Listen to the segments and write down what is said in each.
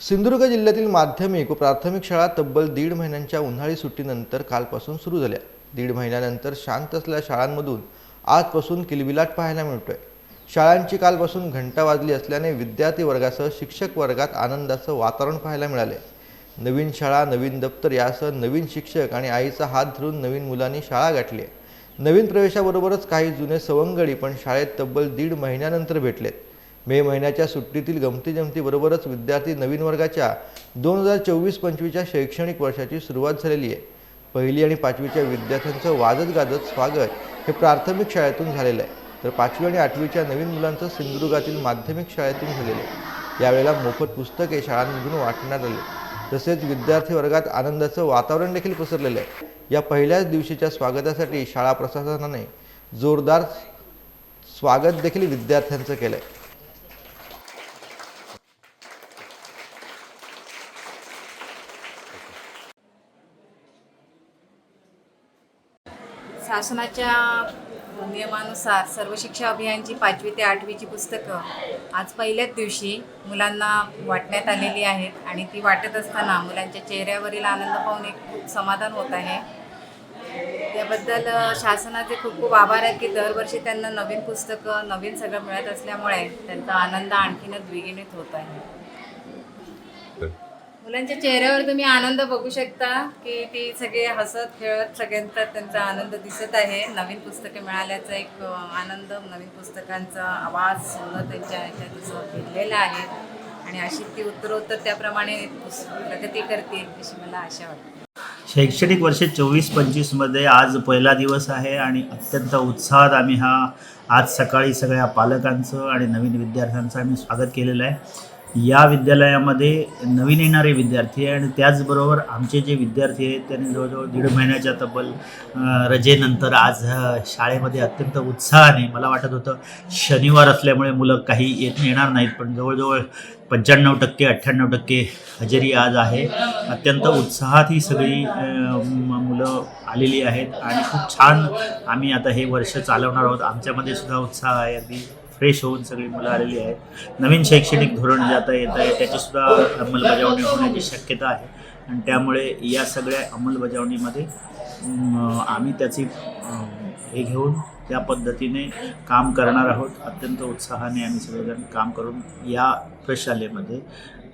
सिंधुदुर्ग जिल्ह्यातील माध्यमिक व प्राथमिक शाळा तब्बल दीड महिन्यांच्या उन्हाळी सुट्टीनंतर कालपासून सुरू झाल्या. दीड महिन्यानंतर शांत असलेल्या शाळांमधून आजपासून किलबिलाट पाहायला मिळतोय. शाळांची कालपासून घंटा वाजली असल्याने विद्यार्थी वर्गासह शिक्षक वर्गात आनंदाचं वातावरण पाहायला मिळाले. नवीन शाळा नवीन दप्तर यासह नवीन शिक्षक आणि आईचा हात धरून नवीन मुलांनी शाळा गाठली. आहे नवीन प्रवेशाबरोबरच काही जुने सवंगडी पण शाळेत तब्बल दीड महिन्यानंतर भेटलेत. मे महिन्याच्या सुट्टीतील गमती जमतीबरोबरच विद्यार्थी नवीन वर्गाच्या दोन हजार चोवीस पंचवीसच्या शैक्षणिक वर्षाची सुरुवात झालेली आहे. पहिली आणि पाचवीच्या विद्यार्थ्यांचं वाजत गाजत स्वागत हे प्राथमिक शाळेतून झालेलं आहे. तर पाचवी आणि आठवीच्या नवीन मुलांचं सिंधुदुर्गातील माध्यमिक शाळेतून झालेलं आहे. यावेळेला मोफत पुस्तके शाळांमधून वाटण्यात आले. तसेच विद्यार्थी वर्गात आनंदाचं वातावरण देखील पसरलेलं आहे. या पहिल्याच दिवशीच्या स्वागतासाठी शाळा प्रशासनाने जोरदार स्वागत देखील विद्यार्थ्यांचं केलं आहे शासनाच्या नियमानुसार सर्व शिक्षा अभियानची पाचवी ते आठवीची पुस्तकं आज पहिल्याच दिवशी मुलांना वाटण्यात आलेली आहेत आणि ती वाटत असताना मुलांच्या चेहऱ्यावरील आनंद पाहून एक खूप समाधान होत आहे. त्याबद्दल शासनाचे खूप खूप आभार आहेत की दरवर्षी त्यांना नवीन पुस्तकं नवीन सगळं मिळत असल्यामुळे त्यांचा आनंद आणखीनच द्विगुणित होत आहे. मुलांच्या चेहऱ्यावर तुम्ही आनंद बघू शकता की ती सगळे हसत खेळत सगळ्यांचा त्यांचा आनंद दिसत आहे. नवीन पुस्तके मिळाल्याचा एक आनंद नवीन पुस्तकांचा आवाज सुंदर त्यांच्या ह्याच्यात असं भेटलेला आहे. आणि अशी ती उत्तरोत्तर त्याप्रमाणे प्रगती करतील अशी मला आशा वाटते. शैक्षणिक वर्ष चोवीस पंचवीसमध्ये आज पहिला दिवस आहे आणि अत्यंत उत्साहात आम्ही हा आज सकाळी सगळ्या पालकांचं आणि नवीन विद्यार्थ्यांचं आम्ही स्वागत केलेलं आहे. या विद्यालयामध्ये नवीन येणारे विद्यार्थी आहे आणि त्याचबरोबर आमचे जे विद्यार्थी आहेत त्यांनी जवळजवळ दीड महिन्याच्या तब्बल रजेनंतर आज शाळेमध्ये अत्यंत उत्साहाने मला वाटत होतं शनिवार असल्यामुळे मुलं काही येत येणार नाहीत पण जवळजवळ पंच्याण्णव टक्के अठ्ठ्याण्णव टक्के हजेरी आज आहे. अत्यंत उत्साहात ही सगळी मुलं आलेली आहेत आणि खूप छान आम्ही आता हे वर्ष चालवणार आहोत. आमच्यामध्ये सुद्धा उत्साह आहे अगदी. फ्रेश होऊन सगळी मुलं आलेली आहेत. नवीन शैक्षणिक धोरण जे आता येत आहे. त्याचीसुद्धा अंमलबजावणी होण्याची शक्यता आहे. आणि त्यामुळे या सगळ्या अंमलबजावणीमध्ये आम्ही त्याची हे घेऊन त्या पद्धतीने काम करणार आहोत. अत्यंत उत्साहाने आम्ही सगळेजण काम करून या प्रशालेमध्ये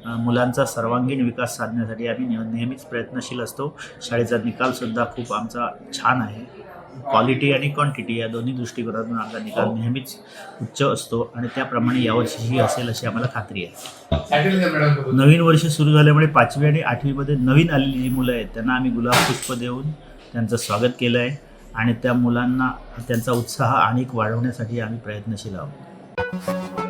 मुलांचा सर्वांगीण विकास साधण्यासाठी आम्ही नेहमीच प्रयत्नशील असतो. शाळेचा निकालसुद्धा खूप आमचा छान आहे. क्वालिटी आणि क्वांटिटी या दोन्ही दृष्टिकोनातून आमचा निकाल नेहमीच उच्च असतो आणि त्याप्रमाणे यावर्षीही असेल अशी आम्हाला खात्री आहे. नवीन वर्ष सुरू झाल्यामुळे पाचवी आणि आठवीमध्ये नवीन आलेली जी मुलं आहेत त्यांना आम्ही गुलाब पुष्प देऊन त्यांचं स्वागत केलं आहे आणि त्या मुलांना त्यांचा उत्साह आणिक वाढवण्यासाठी आम्ही प्रयत्नशील आहोत.